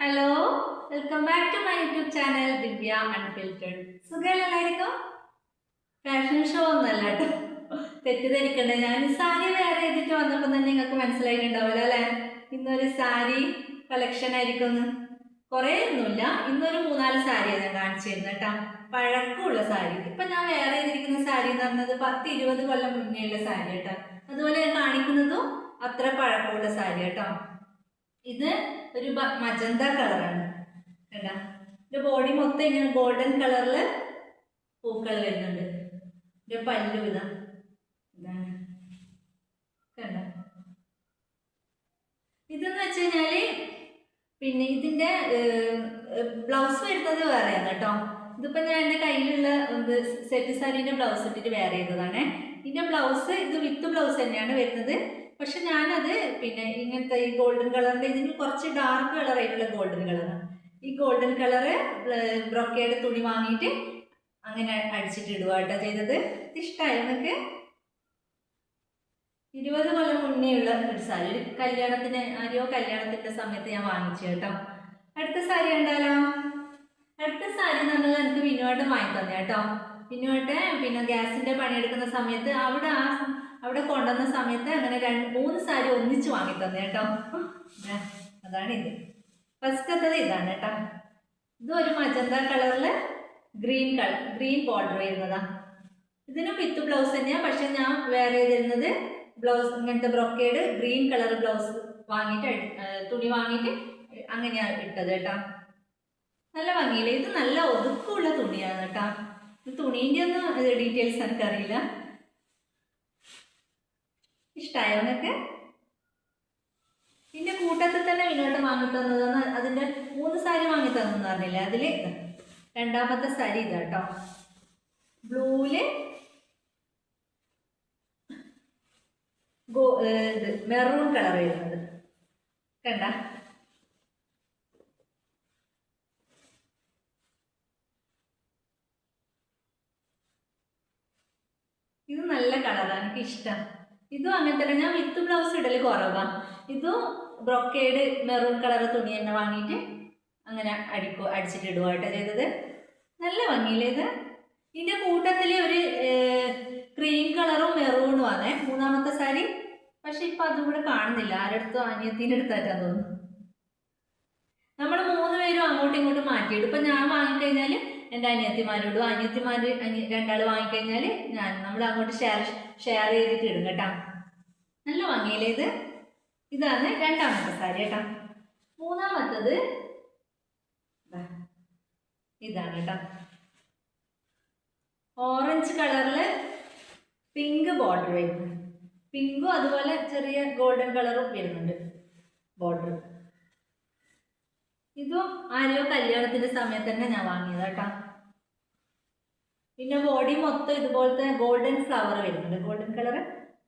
Hello welcome back to my YouTube channel Divya unfiltered സുഖമല്ലായിരിക്കും fashion show ഒന്നല്ല കേട്ടോ. തെറ്റിദ്ധരിക്കണ്ട. ഞാൻ സാരി വേറെ ചെയ്തിട്ട് വന്നപ്പോൾ തന്നെ നിങ്ങൾക്ക് മനസ്സിലായിട്ടുണ്ടാവില്ല അല്ലേ? ഇന്നൊരു സാരി കളക്ഷൻ ആയിരിക്കും കുറെ ഒന്നുമില്ല. ഇന്നൊരു മൂന്നാൽ സാരിയാണ് ഞാൻ തരുന്നത് കേട്ടോ. പഴക്കമുള്ള സാരി. ഇപ്പം ഞാൻ വേറെ ചെയ്തിരിക്കുന്ന സാരി എന്ന് പറഞ്ഞത് പത്ത് ഇരുപത് കൊല്ലം മുന്നേ ഉള്ള സാരി കേട്ടോ. അതുപോലെ ഞാൻ കാണിക്കുന്നതും അത്ര പഴക്കമുള്ള സാരി കേട്ടോ. ഇത് ഒരു മജന്ത കളറാണ് കണ്ടാ? ഇതിന്റെ ബോഡി മൊത്തം ഇങ്ങനെ ഗോൾഡൻ കളറിൽ പൂക്കൾ വരുന്നുണ്ട്. ഇതിന്റെ പല്ലു ഇതാ. ഇതാണ്. കണ്ട? ഇതെന്ന് വെച്ച് പിന്നെ ഇതിന്റെ ബ്ലൗസ് വരുന്നത് വേറെയാണ് കേട്ടോ. ഇതിപ്പോ ഞാൻ എന്റെ കയ്യിലുള്ള സെറ്റ് സാരീന്റെ ബ്ലൗസ് ഇട്ടിട്ട് വേറെ ചെയ്തതാണ്. ഇതിന്റെ ബ്ലൗസ് ഇത് വിത്ത് ബ്ലൗസ് തന്നെയാണ് വരുന്നത്. പക്ഷെ ഞാനത് പിന്നെ ഇങ്ങനത്തെ ഈ ഗോൾഡൻ കളറിന്റെ ഇതിന് കുറച്ച് ഡാർക്ക് കളർ ആയിട്ടുള്ള ഗോൾഡൻ കളറാണ് ഈ ഗോൾഡൻ കളറ് ബ്രൊക്കേഡ് തുണി വാങ്ങിയിട്ട് അങ്ങനെ അടിച്ചിട്ട് ഇടുക കേട്ടോ ചെയ്തത്. ഇഷ്ടമായി നിങ്ങൾക്ക് ഇരുപത് കൊല്ലം മുന്നേ ഉള്ള ഒരു സാരി. ഒരു കല്യാണത്തിന് ആരെയോ കല്യാണത്തിന്റെ സമയത്ത് ഞാൻ വാങ്ങിച്ചു കേട്ടോ. അടുത്ത സാരി കണ്ടാലോ? അടുത്ത സാരി എന്ന് പറഞ്ഞാൽ എനിക്ക് വിനുവായിട്ട് വാങ്ങി തന്നെ കേട്ടോ. വിനുവായിട്ട് പിന്നെ ഗ്യാസിന്റെ പണിയെടുക്കുന്ന സമയത്ത് അവിടെ ആ അവിടെ കൊണ്ടുവന്ന സമയത്ത് അങ്ങനെ രണ്ട് മൂന്ന് സാരി ഒന്നിച്ച് വാങ്ങി തന്നെ കേട്ടോ. അതാണ് ഇത്. ഫസ്റ്റത്തത് ഇതാണ് കേട്ടോ. ഇത് ഒരു മജന്ത കളറിൽ ഗ്രീൻ കളർ ഗ്രീൻ ബോർഡർ വരുന്നതാ. ഇതിനും വിത്ത് ബ്ലൗസ് തന്നെയാണ് പക്ഷെ ഞാൻ വേറെ തരുന്നത് ബ്ലൗസ് ഇങ്ങനത്തെ ബ്രൊക്കേഡ് ഗ്രീൻ കളർ ബ്ലൗസ് വാങ്ങിയിട്ട് തുണി വാങ്ങിയിട്ട് അങ്ങനെയാണ് ഇട്ടത് കേട്ടോ. നല്ല ഭംഗിയില്ല? ഇത് നല്ല ഒതുക്കമുള്ള തുണിയാണ് കേട്ടോ. തുണീന്റെ ഒന്നും ഡീറ്റെയിൽസ് എനിക്കറിയില്ല. ഇഷ്ടമായോ നിങ്ങൾക്ക് പിന്നെ കൂട്ടത്തിൽ തന്നെ വിനോട്ട് വാങ്ങി തന്നതെന്ന് അതിന്റെ മൂന്ന് സാരി വാങ്ങി തന്നെന്ന് പറഞ്ഞില്ലേ? അതിൽ രണ്ടാമത്തെ സാരി ഇതാ കേട്ടോ ബ്ലൂവിൽ ഗോ ഇത് മെറൂൺ കളർ വരുന്നത്. കണ്ട? ഇത് നല്ല കളറാണ് എനിക്ക് ഇഷ്ടം ഇതും അങ്ങനെ തന്നെ. ഞാൻ വിത്ത് ബ്ലൗസ് ഇടൽ കുറവാണ് ഇതും ബ്രൊക്കേഡ് മെറൂൺ കളർ തുണി തന്നെ വാങ്ങിയിട്ട് അങ്ങനെ അടിക്കോ അടിച്ചിട്ട് ഇടുക കേട്ടോ ചെയ്തത്. നല്ല ഭംഗിയില്ലേ ഇത്? ഇതിന്റെ കൂട്ടത്തിൽ ഒരു ക്രീം കളറും മെറൂണും ആണ് മൂന്നാമത്തെ സാരി. പക്ഷെ ഇപ്പം അതും കൂടെ കാണുന്നില്ല. ആരടുത്തും അനിയത്തിന്റെ അടുത്തായിട്ടാ തോന്നുന്നു. നമ്മൾ മൂന്ന് പേരും അങ്ങോട്ടും ഇങ്ങോട്ടും മാറ്റിയിടും. ഇപ്പം ഞാൻ വാങ്ങിക്കഴിഞ്ഞാൽ എന്റെ അനിയത്തിമാരോടും അനിയത്തിമാർ അനി രണ്ടാൾ വാങ്ങിക്കഴിഞ്ഞാൽ ഞാൻ നമ്മൾ അങ്ങോട്ട് ഷെയർ ഷെയർ ചെയ്തിട്ട് ഇടും കേട്ടോ. നല്ല ഭംഗിയില്ലേ ഇത്? ഇതാണ് രണ്ടാമത്തെ സാരി കേട്ടോ. മൂന്നാമത്തത് ഇതാണ് കേട്ടോ. ഓറഞ്ച് കളറിൽ പിങ്ക് ബോർഡർ വരുന്നു പിങ്കും അതുപോലെ ചെറിയ ഗോൾഡൻ കളറും വരുന്നുണ്ട് ബോർഡർ ഇതും ആരെയോ കല്യാണത്തിന്റെ സമയത്ത് തന്നെ ഞാൻ വാങ്ങിയത് പിന്നെ ബോഡി മൊത്തം ഇതുപോലത്തെ ഗോൾഡൻ ഫ്ലവർ വരുന്നുണ്ട്. ഗോൾഡൻ കളർ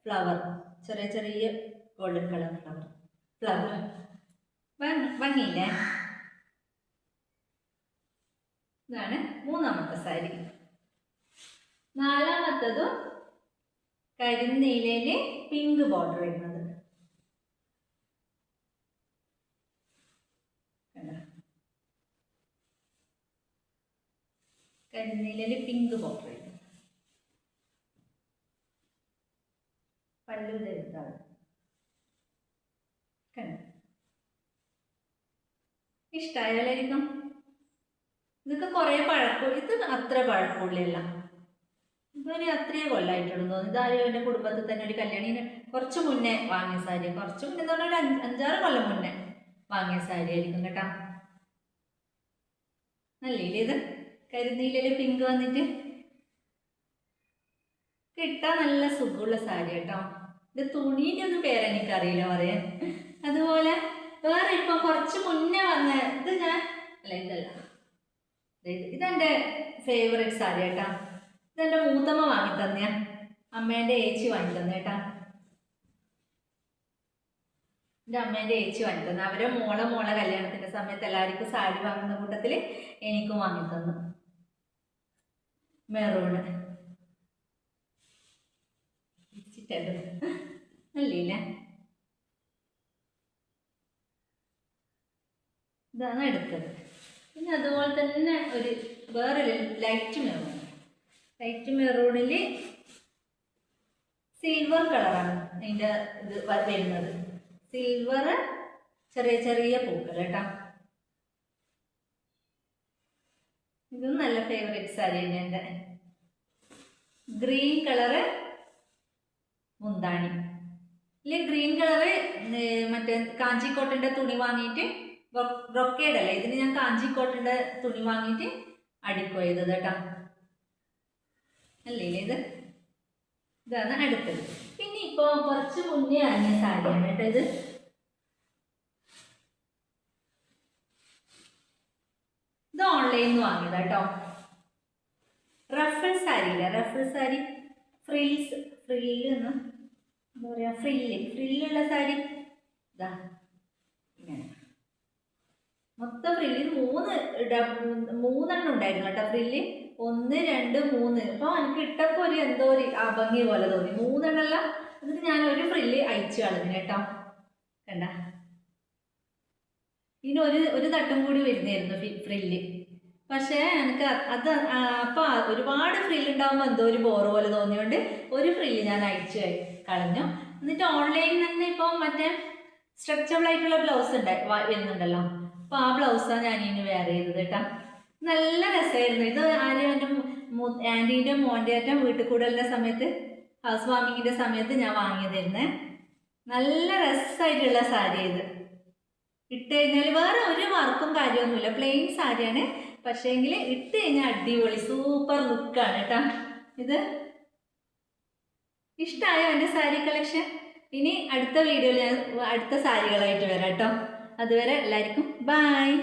ഫ്ലവർ ചെറിയ ചെറിയ ഗോൾഡൻ കളർ ഫ്ലവർ ഫ്ലവർ ഭംഗിയില്ലേ? ഇതാണ് മൂന്നാമത്തെ സാരി. നാലാമത്തതും കരിനീലയിൽ പിങ്ക് ബോർഡർ വരുന്നത് കണ്ടോ? കരിനീലയിൽ പിങ്ക് ബോർഡർ വരുന്നത് പല്ലു ഇതാണ് കണ്ടോ? ഇതൊക്കെ കുറേ പഴക്കം ഇത് അത്ര പഴക്കമുള്ളില്ല ഇതൊരു അത്രയേ കൊല്ലായിട്ടുള്ളൂ തോന്നുന്നു. ഇതാരും എന്റെ കുടുംബത്തിൽ തന്നെ ഒരു കല്യാണിന് കുറച്ച് മുന്നേ വാങ്ങിയ സാരി. കുറച്ച് മുന്നേ എന്ന് പറഞ്ഞാൽ ഒരു അഞ്ച് അഞ്ചാറ് കൊല്ലം മുന്നേ വാങ്ങിയ സാരി ആയിരിക്കും കേട്ടോ. നല്ലേ ഇത്? കരുനീലയിൽ പിങ്ക് വന്നിട്ട് കിട്ടാൻ നല്ല സുഖമുള്ള സാരി കേട്ടോ. ഇത് തുണീന്റെ ഒന്നും പേരെനിക്കറിയില്ല പറയാൻ. അതുപോലെ വേറെ ഇപ്പം കുറച്ച് മുന്നേ വന്ന ഇത് ഞാൻ അല്ല ഇതല്ല. ഇതെന്റെ ഫേവറേറ്റ് സാരി കേട്ടോ. ഇതെന്റെ മൂത്തമ്മ വാങ്ങി തന്നെയാ അമ്മേന്റെ ഏച്ചി വാങ്ങി തന്നെ കേട്ടാ. എന്റെ അമ്മേന്റെ ഏച്ചി വാങ്ങി തന്നെ അവരെ മോളെ മോളെ കല്യാണത്തിന്റെ സമയത്ത് എല്ലാവർക്കും സാരി വാങ്ങുന്ന കൂട്ടത്തിൽ എനിക്കും വാങ്ങി തന്നു മെറൂണ് അല്ലേ ഇതാണ് എടുത്തത്. പിന്നെ അതുപോലെ തന്നെ ഒരു വേറൊരു ലൈറ്റ് മെറൂൺ ലൈറ്റ് മെറൂണിൽ സിൽവർ കളറാണ് അതിന്റെ ഇത് വരുന്നത്. സിൽവർ ചെറിയ ചെറിയ പൂക്കൾ കേട്ടോ. ഇതും നല്ല ഫേവറേറ്റ് സാരി തന്നെ എന്റെ. ഗ്രീൻ കളറ് മുന്താണി. ഇല്ല ഗ്രീൻ കളറ് മറ്റേ കാഞ്ചിക്കോട്ടന്റെ തുണി വാങ്ങിയിട്ട് ബ്രൊക്കേഡ് അല്ലേ? ഇതിന് ഞാൻ കാഞ്ചി കോട്ടന്റെ തുണി വാങ്ങിയിട്ട് ചെയ്തത് കേട്ടോ. അല്ലേ ഇത്? ഇതാണ് അടുത്തത്. പിന്നെ ഇപ്പോൾ കുറച്ച് മുന്നേ ഇറങ്ങിയ സാരിയാണ് കേട്ടോ ഇത്. ഓൺലൈനിൽ നിന്ന് വാങ്ങിയതാ കേട്ടോ റഫിൾ ഇല്ല റഫിൾ സാരി ഫ്രിൽസ് ഫ്രില്ല് എന്ന് എന്താ പറയുക ഫ്രില്ല് ഫ്രില്ലുള്ള സാരി ഇതാ. ഇങ്ങനെ. മൊത്തം ഫ്രില്ല് മൂന്ന് മൂന്നെണ്ണം ഉണ്ടായിരുന്നു കേട്ടോ ഫ്രില്ല് ഒന്ന് രണ്ട് മൂന്ന്. അപ്പോൾ എനിക്ക് ഇട്ടപ്പോൾ ഒരു എന്തോ ഒരു അഭംഗി പോലെ തോന്നി. മൂന്നെണ്ണമല്ല എന്നിട്ട് ഞാൻ ഒരു ഫ്രില്ല് അയച്ചു കളഞ്ഞു കേട്ടോ. കണ്ട? ഇതിന് ഒരു ഒരു തട്ടും കൂടി വരുന്നായിരുന്നു ഫ്രില്ല് പക്ഷേ എനിക്ക് അത് അപ്പോൾ ഒരുപാട് ഫ്രില്ല് ഉണ്ടാകുമ്പോൾ എന്തോ ഒരു ബോർ പോലെ തോന്നിയോണ്ട് ഒരു ഫ്രില്ല് ഞാൻ അയച്ചു കളഞ്ഞു. എന്നിട്ട് ഓൺലൈനിൽ തന്നെ ഇപ്പോൾ മറ്റേ സ്ട്രെച്ചബിൾ ആയിട്ടുള്ള ബ്ലൗസ് ഉണ്ട് വരുന്നുണ്ടല്ലോ. അപ്പോൾ ആ ബ്ലൗസാണ് ഞാൻ ഇനി വെയർ ചെയ്തത് കേട്ടോ. നല്ല രസമായിരുന്നു. ഇത് ആരും എന്റെ ആന്റീന്റെ മോന്റെ ഏറ്റവും വീട്ടിൽ കൂടലിന്റെ സമയത്ത് ഹൗസ് വാമിങ്ങിന്റെ സമയത്ത് ഞാൻ വാങ്ങിയതായിരുന്നേ. നല്ല രസമായിട്ടുള്ള സാരി ഇത്. ഇട്ട് കഴിഞ്ഞാൽ വേറെ ഒരു വർക്കും കാര്യമൊന്നുമില്ല. പ്ലെയിൻ സാരിയാണ് പക്ഷേങ്കിൽ ഇട്ട് കഴിഞ്ഞാൽ അടിപൊളി സൂപ്പർ ലുക്കാണ് കേട്ടോ ഇത് ഇഷ്ടമായോ എന്റെ സാരി കളക്ഷൻ ഇനി അടുത്ത വീഡിയോയിൽ ഞാൻ അടുത്ത സാരികളായിട്ട് വരാം കേട്ടോ അതുവരെ എല്ലാവർക്കും ബായ്